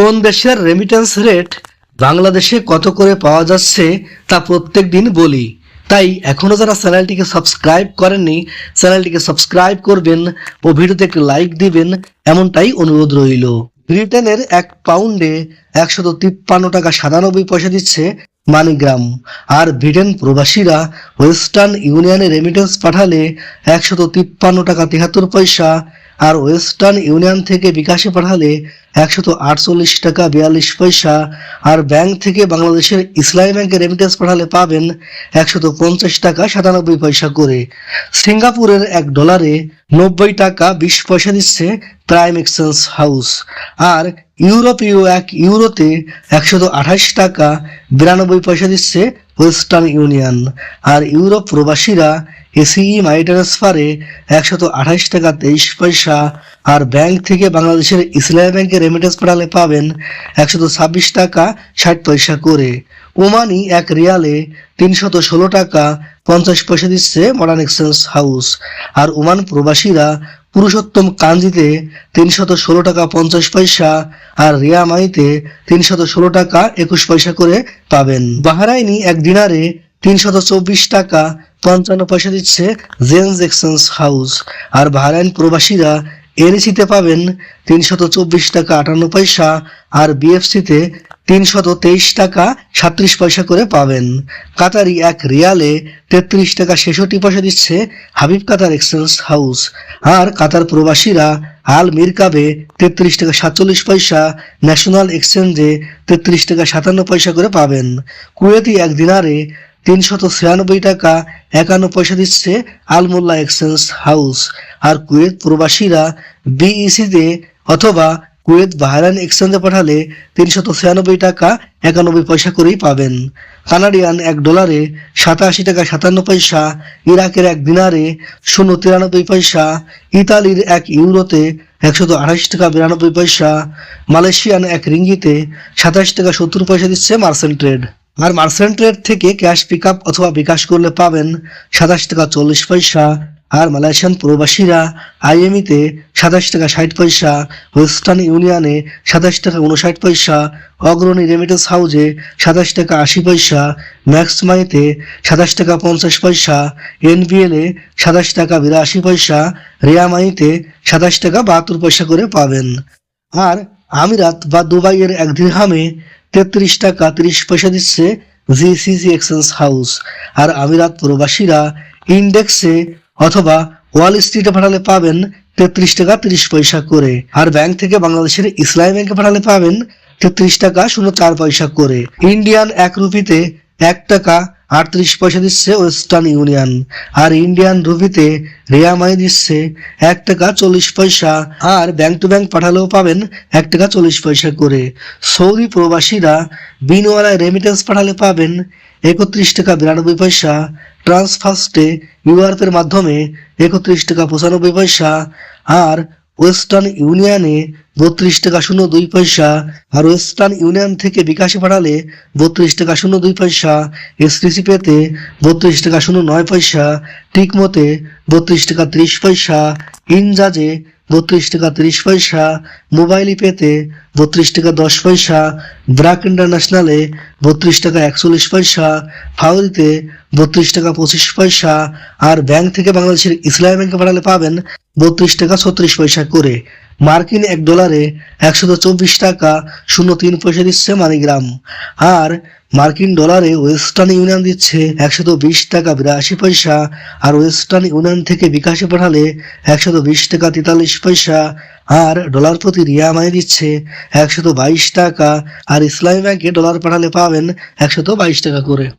কোন দেশের remittance rate বাংলাদেশে কত করে পাওয়া যাচ্ছে তা প্রত্যেক দিন বলি। তাই এখনও যারা চ্যানেলটিকে সাবস্ক্রাইব করেননি, চ্যানেলটিকে সাবস্ক্রাইব করবেন ও ভিডিওতে একটি লাইক দিবেন, এমনটাই অনুরোধ রইল। ব্রিটেনের এক পাউন্ডে একশত তিপ্পান্ন টাকা সাতানব্বই পয়সা দিচ্ছে মানিগ্রাম। আর ব্রিটেন প্রবাসীরা ওয়েস্টার্ন ইউনিয়নে রেমিটেন্স পাঠালে একশত তিপ্পান্ন টাকা তিহাত্তর পয়সা আর ওয়েস্টার্ন ইউনিয়ন থেকে বিকাশে পাঠালে একশত আটচল্লিশ টাকা বিয়াল্লিশ পয়সা, আর ব্যাংক থেকে বাংলাদেশের ইসলামী ব্যাংকের রেমিটেন্স পাঠালে পাবেন একশত পঞ্চাশ টাকা সাতানব্বই পয়সা করে। সিঙ্গাপুরের এক ডলারে নব্বই টাকা বিশ পয়সা দিচ্ছে প্রাইম এক্সচেঞ্জ হাউস আর ইউরোপীয় এক ইউরোতে একশত আঠাশ টাকা বিরানব্বই পয়সা দিচ্ছে ওয়েস্টার্ন ইউনিয়ন। আর ইউরোপ প্রবাসীরা এসিই মাই ট্রান্সফারে একশত আঠাশ টাকা তেইশ পয়সা আর ব্যাংক থেকে বাংলাদেশের ইসলামী ব্যাংকে রেমিটেন্স পাঠালে পাবেন একশত ছাব্বিশ টাকা ষাট পয়সা করে। ওমানি এক রিয়ালে তিনশত ষোলো টাকা পঞ্চাশ পয়সা দিচ্ছে মডার্ন এক্সচেঞ্জ হাউস। আর ওমান প্রবাসীরা পুরুষোত্তম কাঞ্জিতে তিনশত ষোলো টাকা পঞ্চাশ পয়সা আর রিয়ামাইতে তিনশত ষোলো টাকা একুশ পয়সা করে পাবেন। বাহারাইনি এক দিনারে তিনশত চব্বিশ টাকা পঞ্চান্ন পয়সা দিচ্ছে জেন্স এক্সচেঞ্জ হাউস। আর বাহারাইন প্রবাসীরা এনএসিতে পাবেন তিনশত চব্বিশ টাকা আটান্ন পয়সা আর বিএফসিতে তিনশত তেইশ টাকা সাত্রিশ পয়সা করে পাবেন। কাতারি এক রিয়ালে তেত্রিশ টাকা ছেষট্টি পয়সা দিচ্ছে হাবিব কাতার এক্সচেঞ্জ হাউস। আর কাতার প্রবাসীরা আল মিরকাবে তেত্রিশ টাকা সাতচল্লিশ পয়সা, ন্যাশনাল এক্সচেঞ্জে তেত্রিশ টাকা সাতান্ন পয়সা করে পাবেন। কুয়েতি এক দিনারে তিনশত ছিয়ানব্বই টাকা একান্ন পয়সা দিচ্ছে আলমোল্লা এক্সচেঞ্জ হাউস। আর কুয়েত প্রবাসীরা বিইসিতে অথবা কুয়েত বাহরাইন এক্সচেঞ্জে পাঠালে তিনশত ছিয়ানব্বই টাকা একানব্বই পয়সা করেই পাবেন। কানাডিয়ান এক ডলারে সাতাশি টাকা সাতান্ন পয়সা, ইরাকের এক দিনারে শূন্য তিরানব্বই পয়সা, ইতালির এক ইউরোতে একশত আঠাশ টাকা বিরানব্বই পয়সা, মালয়েশিয়ান এক রিঙ্গিতে সাতাশ টাকা সত্তর পয়সা দিচ্ছে মার্সেন্ট ট্রেড। আর মার্সেন্ট ট্রেড থেকে ক্যাশ পিক আপ অথবা বিকাশ করলে পাবেন সাতাশ টাকা চল্লিশ পয়সা। আর মালয়েশিয়ান প্রবাসীরা আইএমইতে সাতাশ টাকা ষাট পয়সা ওয়েস্টার্ন ইউনিয়নে সাতাশ টাকা উনষাট পয়সা অগ্রণী রেমিটেন্স হাউজে সাতাশ টাকা আশি পয়সা ম্যাক্সমাইতে সাতাশ টাকা পঞ্চাশ পয়সা এনবিএলে সাতাশ টাকা বিরাশি পয়সা রিয়ামাইতে সাতাশ টাকা বাহাত্তর পয়সা করে পাবেন। আর আমিরাত বা দুবাইয়ের এক দিরহামে তেত্রিশ টাকা তিরিশ পয়সা দিচ্ছে জিসিসি এক্সচেঞ্জ হাউস আর আমিরাত প্রবাসীরা ইন্ডেক্সে অথবা ওয়াল স্ট্রিটে পাঠালে পাবেন তেত্রিশ টাকা তিরিশ পয়সা করে। আর ব্যাংক থেকে বাংলাদেশের ইসলামী ব্যাংকে পাঠালে পাবেন তেত্রিশ টাকা শূন্য চার পয়সা করে। ইন্ডিয়ান এক রুপিতে এক টাকা আটত্রিশ পয়সা দিচ্ছে ওয়েস্টার্ন ইউনিয়ন আর ইন্ডিয়ান রুপিতে রিয়ামাই দিচ্ছে এক টাকা চল্লিশ পয়সা। আর ব্যাংক টু ব্যাংক পাঠালেও পাবেন এক টাকা চল্লিশ পয়সা করে। সৌদি প্রবাসীরা বিনওয়ালায় রেমিটেন্স পাঠালে পাবেন একত্রিশ টাকা বিরানব্বই পয়সা। ট্রান্সফার্স্টে ইউআরপের মাধ্যমে একত্রিশ টাকা পঁচানব্বই পয়সা আর ওয়েস্টার্ন ইউনিয়নে বত্রিশ টাকা শূন্য দুই পয়সা। আর ওয়েস্টার্ন ইউনিয়ন থেকে বিকাশে পাঠালে বত্রিশ টাকা শূন্য দুই পয়সা। এসটিসি পেতে বত্রিশ টাকা শূন্য নয় পয়সা। টিকমতে বত্রিশ টাকা ত্রিশ পয়সা। ইনজাজে বত্রিশ টাকা তিরিশ পয়সা, মোবাইল পেতে বত্রিশ টাকা দশ পয়সা ব্রাক ইন্টারন্যাশনালে বত্রিশ টাকা একচল্লিশ পয়সা ফাউরিতে বত্রিশ টাকা পঁচিশ পয়সা, আর ব্যাংক থেকে বাংলাদেশের ইসলামী ব্যাংকে পাঠালে পাবেন বত্রিশ টাকা ছত্রিশ পয়সা করে। মার্কিন এক ডলারে একশত চব্বিশ টাকা শূন্য তিন পয়সা দিচ্ছে মানিগ্রাম। আর মার্কিন ডলারে ওয়েস্টার্ন ইউনিয়ন দিচ্ছে একশত বিশ টাকা বিরাশি পয়সা, আর ওয়েস্টার্ন ইউনিয়ন থেকে বিকাশে পাঠালে একশত বিশ টাকা তেতাল্লিশ পয়সা, আর ডলার প্রতি রিয়ামাই দিচ্ছে একশত বাইশ টাকা, আর ইসলামী ব্যাংকে ডলার পাঠালে পাবেন একশত বাইশ টাকা করে।